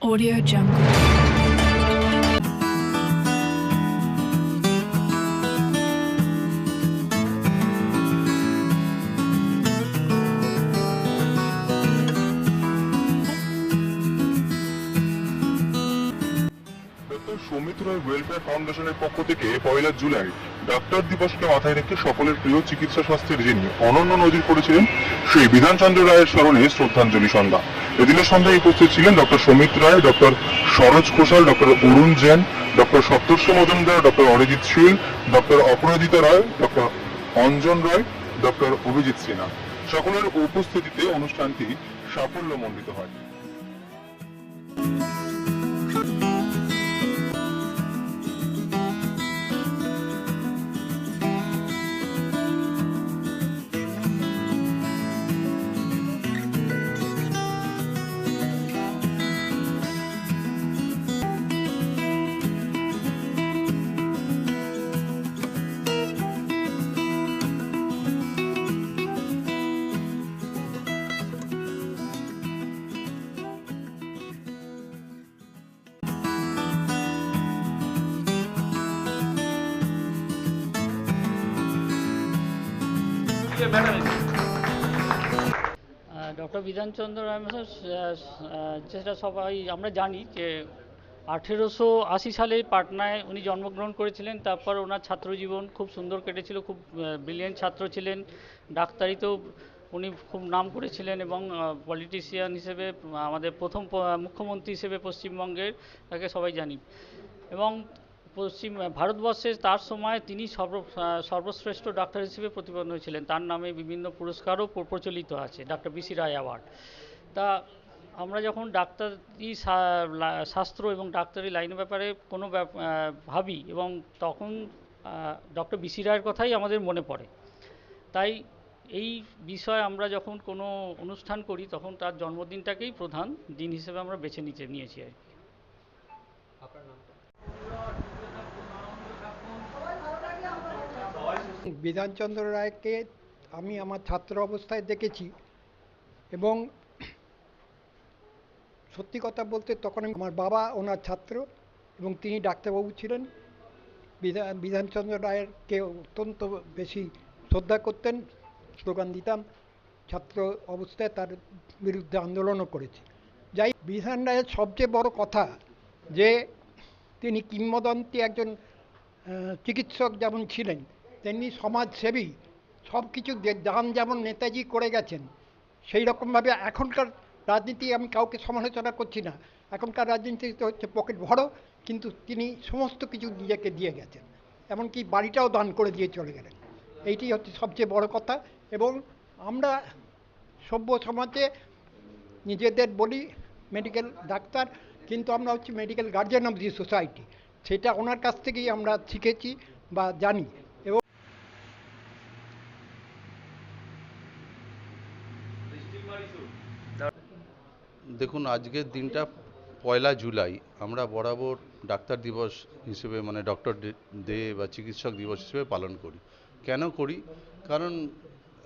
Audio Jungle. Soumitra Roy welfare ফাউন্ডেশনের পক্ষ থেকে পয়লা জুলাই ডাক্তার দিবসকে মাথায় রেখে সকলের প্রিয় চিকিৎসা স্বাস্থ্যের যিনি অনন্য নজির করেছিলেন, সেই বিধানচন্দ্র রায়ের স্মরণে শ্রদ্ধাঞ্জলি সন্ধ্যা এদিনের সন্ধ্যায় উপস্থিত ছিলেন doctor Soumit Roy, doctor Saroj Ghoshal, doctor Arun Jain, doctor Saptarsh Majumdar doctor Arijit Shil, doctor Aparajita Roy, doctor Anjan Roy, doctor Abhijit Sinha. সকলের উপস্থিতিতে অনুষ্ঠানটি সাফল্যমণ্ডিত হয়। ডক্টর বিধানচন্দ্র রায় যেটা সবাই আমরা জানি যে আঠেরোশো আশি সালে পাটনায় উনি জন্মগ্রহণ করেছিলেন, তারপর ওনার ছাত্রজীবন খুব সুন্দর কেটেছিল, খুব ব্রিলিয়েন্ট ছাত্র ছিলেন, ডাক্তারিতেও উনি খুব নাম করেছিলেন এবং পলিটিশিয়ান হিসেবে আমাদের প্রথম মুখ্যমন্ত্রী হিসেবে পশ্চিমবঙ্গের, তাকে সবাই জানি। এবং পশ্চিম ভারতবর্ষে তার সময় তিনি সর্ব সর্বশ্রেষ্ঠ ডাক্তার হিসেবে প্রতিপন্ন হয়েছিলেন তার নামে বিভিন্ন পুরস্কারও প্রচলিত আছে, ডাক্তার বিসি রায় অ্যাওয়ার্ড। তা আমরা যখন ডাক্তারি শাস্ত্র এবং ডাক্তারি লাইনের ব্যাপারে কোনো ভাবি এবং তখন ডক্টর বিসি রায়ের কথাই আমাদের মনে পড়ে। তাই এই বিষয়ে আমরা যখন কোনো অনুষ্ঠান করি তখন তার জন্মদিনটাকেই প্রধান দিন হিসেবে আমরা বেছে নিতে নিয়েছি আর কি। বিধানচন্দ্র রায়কে আমি আমার ছাত্র অবস্থায় দেখেছি এবং সত্যি কথা বলতে তখন আমি- আমার বাবা ওনার ছাত্র এবং তিনি ডাক্তারবাবু ছিলেন। বিধান বিধানচন্দ্র রায়েরকে অত্যন্ত বেশি শ্রদ্ধা করতেন, স্লোগান দিতাম, ছাত্র অবস্থায় তার বিরুদ্ধে আন্দোলনও করেছি। যাই বিধান রায়ের সবচেয়ে বড় কথা যে তিনি কিংবদন্তি একজন চিকিৎসক যেমন ছিলেন তেমনি সমাজসেবী, সব কিছু যান যেমন নেতাজি করে গেছেন, সেই রকমভাবে এখনকার রাজনীতি আমি কাউকে সমালোচনা করছি না। এখনকার রাজনীতিতে হচ্ছে পকেট ভরো, কিন্তু তিনি সমস্ত কিছু নিজেকে দিয়ে গেছেন। এমনকি বাড়িটাও দান করে দিয়ে চলে গেলেন। এইটি হচ্ছে সবচেয়ে বড় কথা। এবং আমরা সভ্য সমাজে নিজেদের বলি মেডিকেল ডাক্তার, কিন্তু আমরা হচ্ছে medical guardian of the society সেটা ওনার কাছ থেকেই আমরা শিখেছি বা জানি এবং দেখুন, আজকের দিনটা পয়লা জুলাই। আমরা বরাবর ডাক্তার দিবস হিসেবে মানে ডক্টর ডে বা চিকিৎসক দিবস হিসেবে পালন করি। কেন করি? কারণ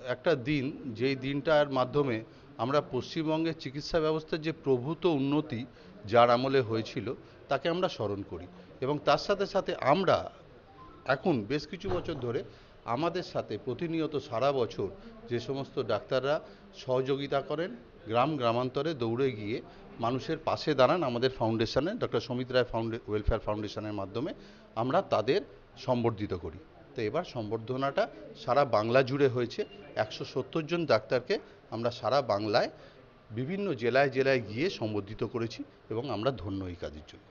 একটা দিন, যেই দিনটার মাধ্যমে আমরা পশ্চিমবঙ্গের চিকিৎসা ব্যবস্থার যে প্রভূত উন্নতি যার আমলে হয়েছিল, তাকে আমরা স্মরণ করি। এবং তার সাথে সাথে আমরা এখন বেশ কিছু বছর ধরে আমাদের সাথে প্রতিনিয়ত সারা বছর যে সমস্ত ডাক্তাররা সহযোগিতা করেন, গ্রাম গ্রামান্তরে দৌড়ে গিয়ে মানুষের পাশে দাঁড়ান আমাদের ফাউন্ডেশনে ডক্টর সমিত রায় ফাউন্ডে ওয়েলফেয়ার ফাউন্ডেশনের মাধ্যমে আমরা তাদের সম্বর্ধিত করি। তো এবার সম্বর্ধনাটা সারা বাংলা জুড়ে হয়েছে। একশো সত্তর জন ডাক্তারকে আমরা সারা বাংলায় বিভিন্ন জেলায় জেলায় গিয়ে সম্বর্ধিত করেছি এবং আমরা ধন্য এই কাজের জন্য।